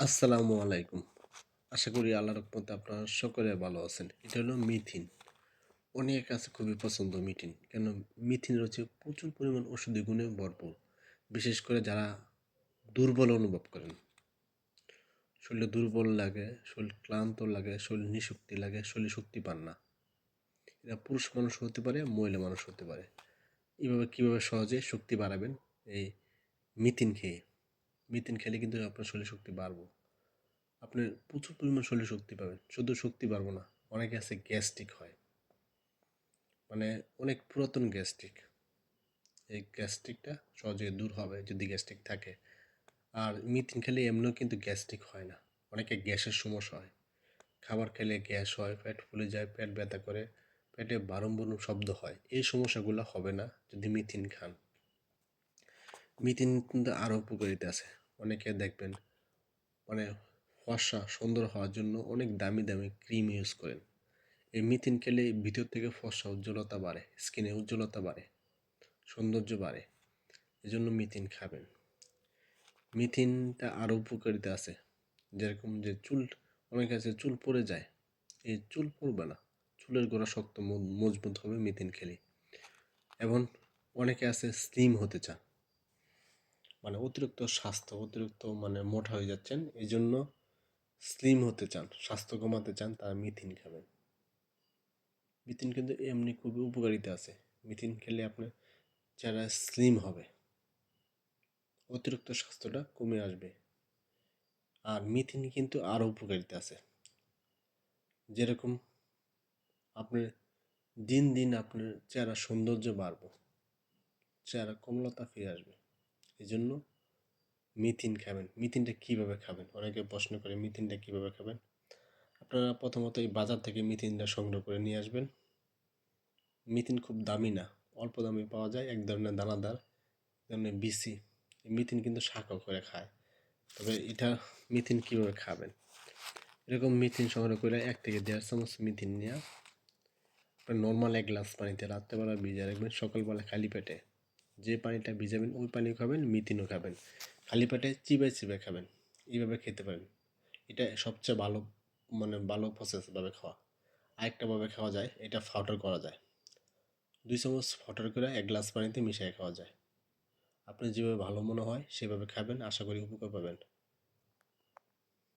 আসসালামু আলাইকুম। আশা করি আল্লাহর রহমতে আপনারা সকলে ভালো আছেন। এটা হলো মিথিন। অনেক কাছে খুবই পছন্দ মিথিন। কেন? মিথিন রয়েছে প্রচুর পরিমাণ ওষুধি গুণে ভরপুর। বিশেষ করে যারা দুর্বল অনুভব করেন। শরীরে দুর্বল লাগে, শরীর ক্লান্ত লাগে, শরীর নিশক্তি লাগে, শরীরে শক্তি পান না। এটা পুরুষ মানুষ হতে পারে, মহিলা মানুষ হতে পারে। এভাবে কীভাবে সহজে শক্তি বাড়াবেন? এই মিথিন খেয়ে। মিথিন খেলে কিন্তু আপনার শরীর শক্তি বাড়বো। আপনি প্রচুর পরিমাণ শরীর শক্তি পাবেন। শুধু শক্তি বাড়বো না, অনেকে আছে গ্যাস্ট্রিক হয়। মানে অনেক পুরাতন গ্যাস্ট্রিক এই গ্যাস্ট্রিকটা সহজে দূর হবে যদি গ্যাস্ট্রিক থাকে। আর মিথিন খেলে এমনিও কিন্তু গ্যাস্ট্রিক হয় না। অনেকে গ্যাসের সমস্যা হয়। খাবার খেলে গ্যাস হয়, পেট ফুলে যায়, পেট ব্যথা করে, পেটে বারম্বার শব্দ হয়। এই সমস্যাগুলো হবে না যদি মিথিন খান। মিথিন কিন্তু আরও উপকারিতা আছে। অনেকে দেখবেন মানে ফর্সা, সুন্দর হওয়ার জন্য অনেক দামি দামি ক্রিম ইউজ করেন। এই মিথিন খেলে ভিতর থেকে ফর্সা উজ্জ্বলতা বাড়ে স্কিনে উজ্জ্বলতা বাড়ে, সৌন্দর্য বাড়ে, এজন্য মিথিন খাবেন। মিথিনটা আরও উপকারিতা আছে, যেরকম যে চুল, অনেক আছে চুল পড়ে যায়, এই চুল পড়বে না, চুলের গোড়া শক্ত মজবুত হবে মিথিন খেলে। এবং অনেকে আছে স্লিম হতে চান মানে অতিরিক্ত স্বাস্থ্য, অতিরিক্ত মানে মোটা হয়ে যাচ্ছেন এই জন্য স্লিম হতে চান, স্বাস্থ্য কমাতে চান, তারা মিথিন খাবেন। মিথিন কিন্তু এমনি খুবই উপকারিতা আছে। মিথিন খেলে আপনার যারা স্লিম হবে, অতিরিক্ত স্বাস্থ্যটা কমে আসবে। আর মিথিন কিন্তু আরও উপকারিতা আছে। যেরকম আপনার দিন দিন আপনার চেহারা সৌন্দর্য বাড়বে চেহারা কমলতা ফিরে আসবে। এই জন্য মিথিন খাবেন। মিথিনটা কীভাবে খাবেন? অনেকে প্রশ্ন করে, মিথিনটা কীভাবে খাবেন? আপনারা প্রথমত এই বাজার থেকে মিথিনটা সংগ্রহ করে নিয়ে আসবেন। মিথিন খুব দামি না। অল্প দামে পাওয়া যায়, এক ধরনের দানাদার, এক ধরনের বিসি মিথিন কিন্তু শাঁখও করে খায়। তবে এটা মিথিন কীভাবে খাবেন? এরকম মিথিন সংগ্রহ করে এক থেকে দেড় চামচ মিথিন নিয়ে আপনার নর্মাল এক গ্লাস পানিতে রাত্রেবেলা ভিজে রাখবেন। সকালবেলা খালি পেটে। যে পানিটা ভিজাবেন, ওই পানি খাবেন, মিথিনও খাবেন। খালি পেটে চিবাই চিবে খাবেন। এইভাবে খেতে পারেন। এটা সবচেয়ে ভালো মানে ভালো প্রসেসভাবে খাওয়া। আরেকটাভাবে খাওয়া যায়, এটা ফাউটার করা যায়। দুই চামচ ফাউটার করে এক গ্লাস পানিতে মিশিয়ে খাওয়া যায়। আপনি যেভাবে ভালো মনে হয়, সেভাবে খাবেন, আশা করি উপকার পাবেন।